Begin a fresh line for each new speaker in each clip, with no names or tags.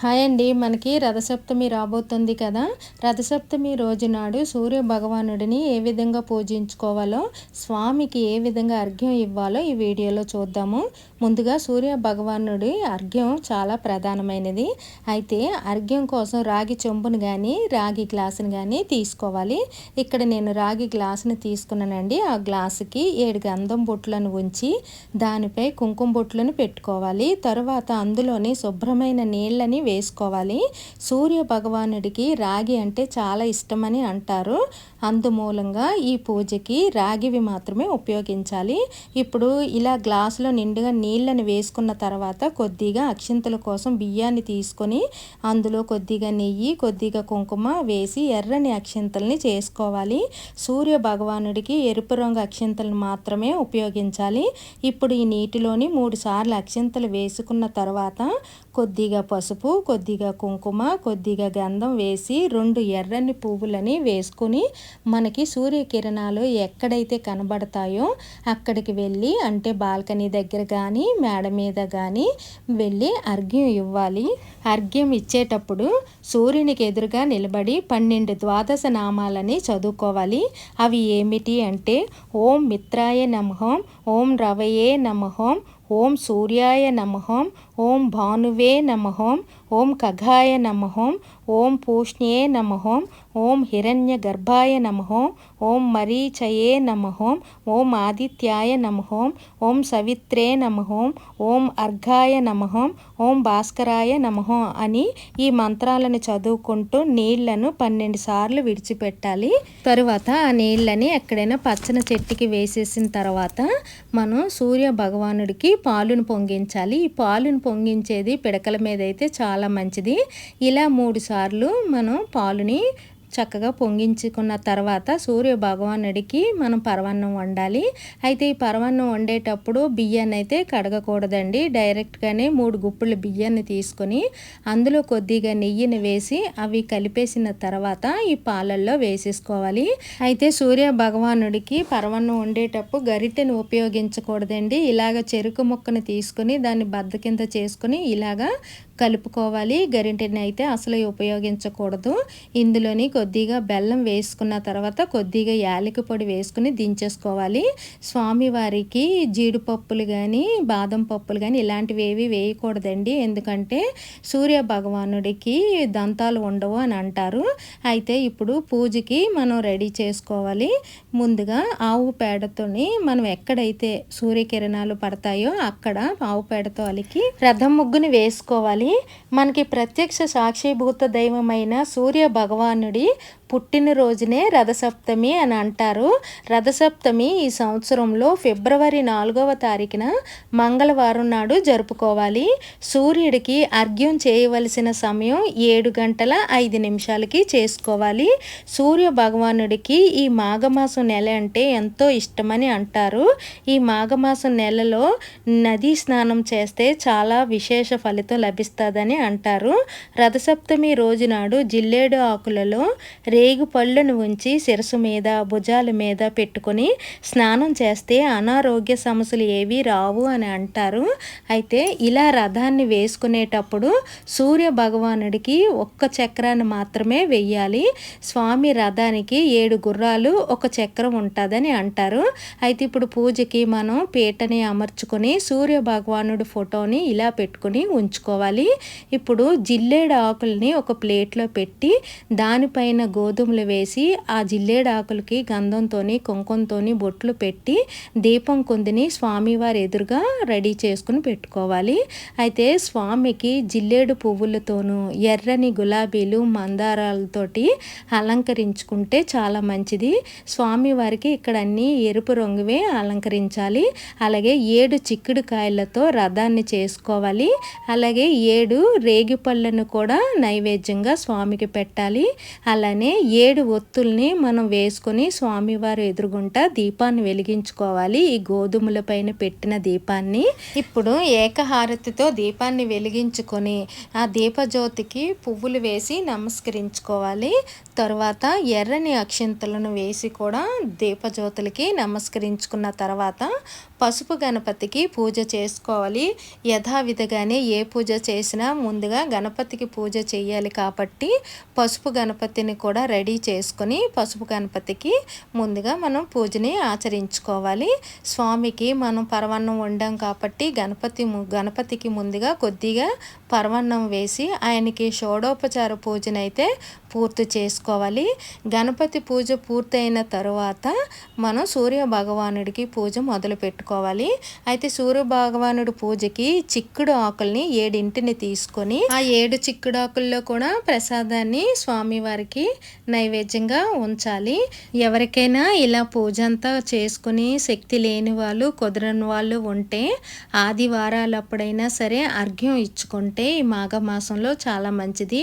Hi అండి. మనకి రథసప్తమి రాబోతుంది కదా. రథసప్తమి రోజు నాడు సూర్య భగవానుడిని ఏ విధంగా పూజించుకోవాలో స్వామికి ఏ విధంగా అర్ఘ్యం ఇవ్వాలో ఈ వీడియోలో చూద్దాము. ముందుగా సూర్య భగవానుడి అర్ఘ్యం చాలా ప్రధానమైనది. అయితే అర్ఘ్యం కోసం రాగి చెంబును కానీ రాగి గ్లాసును కానీ తీసుకోవాలి. ఇక్కడ నేను రాగి గ్లాసును తీసుకున్నానండి. ఆ గ్లాసుకి ఏడు గంధం బొట్లను ఉంచి దానిపై కుంకుమ బొట్లను పెట్టుకోవాలి. తర్వాత అందులోని శుభ్రమైన నీళ్ళని వేసుకోవాలి. సూర్య భగవానుడికి రాగి అంటే చాలా ఇష్టమని అంటారు. అందుమూలంగా ఈ పూజకి రాగివి మాత్రమే ఉపయోగించాలి. ఇప్పుడు ఇలా గ్లాసులో నిండుగా నీళ్ళని వేసుకున్న తర్వాత కొద్దిగా అక్షింతల కోసం బియ్యాన్ని తీసుకొని అందులో కొద్దిగా నెయ్యి కొద్దిగా కుంకుమ వేసి ఎర్రని అక్షింతల్ని చేసుకోవాలి. సూర్య భగవానుడికి ఎరుపు రంగు అక్షింతలను మాత్రమే ఉపయోగించాలి. ఇప్పుడు ఈ నీటిలోని మూడు సార్లు అక్షింతలు వేసుకున్న తర్వాత కొద్దిగా పసుపు కొద్దిగా కుంకుమ కొద్దిగా గంధం వేసి రెండు ఎర్రని పువ్వులని వేసుకుని మనకి సూర్యకిరణాలు ఎక్కడైతే కనబడతాయో అక్కడికి వెళ్ళి అంటే బాల్కనీ దగ్గర కానీ మేడ మీద కానీ వెళ్ళి అర్ఘ్యం ఇవ్వాలి. అర్ఘ్యం ఇచ్చేటప్పుడు సూర్యునికి ఎదురుగా నిలబడి పన్నెండు ద్వాదశ నామాలని చదువుకోవాలి. అవి ఏమిటి అంటే ఓం మిత్రాయ నమహం ఓం రవయే నమహం ఓం సూర్యాయ నమహం ఓం భానువే నమహం ఓం ఖగాయ నమహం ఓం పూష్ణ్యే నమహం ఓం హిరణ్య గర్భాయ నమహం ఓం మరీచయే నమహం ఓం ఆదిత్యాయ నమహం ఓం సవిత్రే నమహం ఓం అర్ఘాయ నమహం ఓం భాస్కరాయ నమహం అని ఈ మంత్రాలను చదువుకుంటూ నీళ్ళను పన్నెండు సార్లు విడిచిపెట్టాలి. తరువాత ఆ నీళ్ళని ఎక్కడైనా పచ్చని చెట్టుకి వేసేసిన తర్వాత మనం సూర్య భగవానుడికి పాలును పొంగించాలి. ఈ పాలును పొంగించేది పిడకల మీద అయితే చాలా మంచిది. ఇలా మూడు సార్లు మనం పాలుని చక్కగా పొంగించుకున్న తర్వాత సూర్య భగవానుడికి మనం పరవన్నం వండాలి. అయితే ఈ పరవన్నం వండేటప్పుడు బియ్యాన్ని అయితే కడగకూడదండి. డైరెక్ట్గానే మూడు గుప్పుల బియ్యాన్ని తీసుకొని అందులో కొద్దిగా నెయ్యిని వేసి అవి కలిపేసిన తర్వాత ఈ పాలల్లో వేసేసుకోవాలి. అయితే సూర్య భగవానుడికి పరవన్నం వండేటప్పుడు గరిటెను ఉపయోగించకూడదండి. ఇలాగ చెరుకు ముక్కను తీసుకొని దాన్ని బద్ద కింద చేసుకొని ఇలాగా కలుపుకోవాలి. గరిటెని అయితే అసలు ఉపయోగించకూడదు. ఇందులోని కొద్దిగా బెల్లం వేసుకున్న తర్వాత కొద్దిగా యాలకి పొడి వేసుకుని దించేసుకోవాలి. స్వామివారికి జీడిపప్పులు కానీ బాదం పప్పులు కానీ ఇలాంటివి ఏవి వేయకూడదండి. ఎందుకంటే సూర్య భగవానుడికి దంతాలు ఉండవు అని అంటారు. అయితే ఇప్పుడు పూజకి మనం రెడీ చేసుకోవాలి. ముందుగా ఆవు పేడతోని మనం ఎక్కడైతే సూర్యకిరణాలు పడతాయో అక్కడ ఆవు పేడతో అలికి రథం ముగ్గుని వేసుకోవాలి. మనకి ప్రత్యక్ష సాక్షిభూత దైవమైన సూర్య భగవానుడి పుట్టినరోజునే రథసప్తమి అని అంటారు. రథసప్తమి ఈ సంవత్సరంలో ఫిబ్రవరి నాలుగవ తారీఖున మంగళవారం నాడు జరుపుకోవాలి. సూర్యుడికి అర్ఘ్యం చేయవలసిన సమయం ఏడు గంటల ఐదు నిమిషాలకి చేసుకోవాలి. సూర్య భగవానుడికి ఈ మాఘమాసం నెల అంటే ఎంతో ఇష్టమని అంటారు. ఈ మాఘమాసం నెలలో నదీ స్నానం చేస్తే చాలా విశేష ఫలితం లభిస్తుందని అంటారు. రథసప్తమి రోజు నాడు జిల్లేడు ఆకులలో రేగు పళ్ళను ఉంచి శిరసు మీద భుజాల మీద పెట్టుకొని స్నానం చేస్తే అనారోగ్య సమస్యలు ఏవి రావు అని అంటారు. అయితే ఇలా రథాన్ని వేసుకునేటప్పుడు సూర్య భగవానుడికి ఒక్క చక్రాన్ని మాత్రమే వెయ్యాలి. స్వామి రథానికి ఏడు గుర్రాలు ఒక చక్రం ఉంటుందని అంటారు. అయితే ఇప్పుడు పూజకి మనం పీటని అమర్చుకొని సూర్య భగవానుడి ఫోటోని ఇలా పెట్టుకుని ఉంచుకోవాలి. ఇప్పుడు జిల్లేడు ఆకుల్ని ఒక ప్లేట్లో పెట్టి దానిపైన గో గోధుమలు వేసి ఆ జిల్లేడాకులకి గంధంతో కుంకుమతో బొట్లు పెట్టి దీపం కొందిని స్వామివారి ఎదురుగా రెడీ చేసుకుని పెట్టుకోవాలి. అయితే స్వామికి జిల్లేడు పువ్వులతోనూ ఎర్రని గులాబీలు మందారాలతోటి అలంకరించుకుంటే చాలా మంచిది. స్వామివారికి ఇక్కడ అన్ని ఎరుపు రంగువే అలంకరించాలి. అలాగే ఏడు చిక్కుడు కాయలతో రథాన్ని చేసుకోవాలి. అలాగే ఏడు రేగి పళ్ళను కూడా నైవేద్యంగా స్వామికి పెట్టాలి. అలానే ఏడు ఒత్తుల్ని మనం వేసుకొని స్వామివారు ఎదురుగుంట దీపాన్ని వెలిగించుకోవాలి. ఈ గోధుమల పైన పెట్టిన దీపాన్ని. ఇప్పుడు ఏకహారతితో దీపాన్ని వెలిగించుకొని ఆ దీపజ్యోతికి పువ్వులు వేసి నమస్కరించుకోవాలి. తర్వాత ఎర్రని అక్షింతలను వేసి కూడా దీపజ్యోతులకి నమస్కరించుకున్న తర్వాత పసుపు గణపతికి పూజ చేసుకోవాలి. యథావిధిగానే ఏ పూజ చేసినా ముందుగా గణపతికి పూజ చేయాలి కాబట్టి పసుపు గణపతిని కూడా రెడీ చేసుకొని పసుపు గణపతికి ముందుగా మనం పూజని ఆచరించుకోవాలి. స్వామికి మనం పరవన్నం వండాం కాబట్టి గణపతి గణపతికి ముందుగా కొద్దిగా పరవన్నం వేసి ఆయనకి షోడోపచార పూజనైతే పూర్తి చేసుకోవాలి. గణపతి పూజ పూర్తయిన తరువాత మనం సూర్య భగవానుడికి పూజ మొదలు పెట్టుకోవాలి. అయితే సూర్య భగవానుడి పూజకి చిక్కుడు ఆకుల్ని ఏడింటిని తీసుకొని ఆ ఏడు చిక్కుడు ఆకుల్లో కూడా ప్రసాదాన్ని స్వామివారికి నైవేద్యంగా ఉంచాలి. ఎవరికైనా ఇలా పూజ అంతా చేసుకుని శక్తి లేని వాళ్ళు కుదరని వాళ్ళు ఉంటే ఆదివారాలప్పుడైనా సరే అర్ఘ్యం ఇచ్చుకుంటే ఈ మాఘమాసంలో చాలా మంచిది.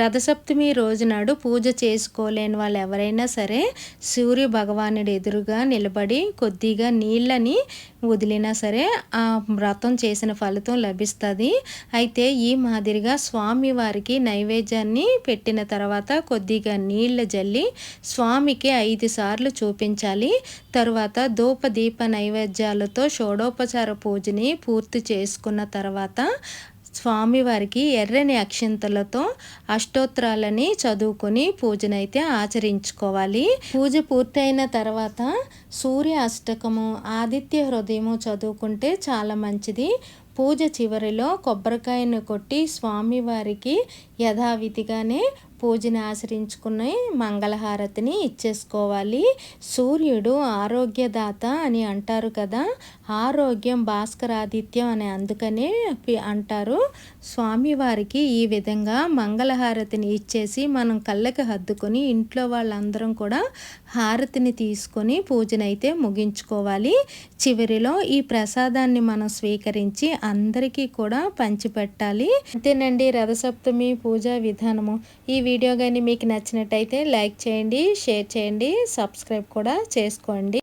రథసప్తమి రోజునాడు పూజ చేసుకోలేని వాళ్ళు ఎవరైనా సరే సూర్య భగవానుడు ఎదురుగా నిలబడి కొద్దిగా నీళ్ళని వదిలినా సరే ఆ వ్రతం చేసిన ఫలితం లభిస్తుంది. అయితే ఈ మాదిరిగా స్వామి వారికి నైవేద్యాన్ని పెట్టిన తర్వాత కొద్దిగా నీళ్ళ జల్లి స్వామికి ఐదు సార్లు చూపించాలి. తరువాత ధూప దీప నైవేద్యాలతో షోడోపచార పూజని పూర్తి చేసుకున్న తర్వాత స్వామివారికి ఎర్రని అక్షింతలతో అష్టోత్తరాలని చదువుకొని పూజనైతే ఆచరించుకోవాలి. పూజ పూర్తయిన తర్వాత సూర్య అష్టకము ఆదిత్య హృదయము చదువుకుంటే చాలా మంచిది. పూజ చివరిలో కొబ్బరికాయను కొట్టి స్వామివారికి యథావిధిగానే పూజని ఆచరించుకుని మంగళహారతిని ఇచ్చేసుకోవాలి. సూర్యుడు ఆరోగ్యదాత అని అంటారు కదా ఆరోగ్యం భాస్కరాదిత్యం అని అందుకనే అంటారు. స్వామివారికి ఈ విధంగా మంగళహారతిని ఇచ్చేసి మనం కళ్ళకి హద్దుకొని ఇంట్లో వాళ్ళందరం కూడా హారతిని తీసుకొని పూజనైతే ముగించుకోవాలి. చివరిలో ఈ ప్రసాదాన్ని మనం స్వీకరించి అందరికీ కూడా పంచిపెట్టాలి. అంతేనండి రథసప్తమి పూజా విధానము. ఈ వీడియో కానీ మీకు నచ్చినట్టయితే లైక్ చేయండి షేర్ చేయండి సబ్స్క్రైబ్ కూడా చేసుకోండి.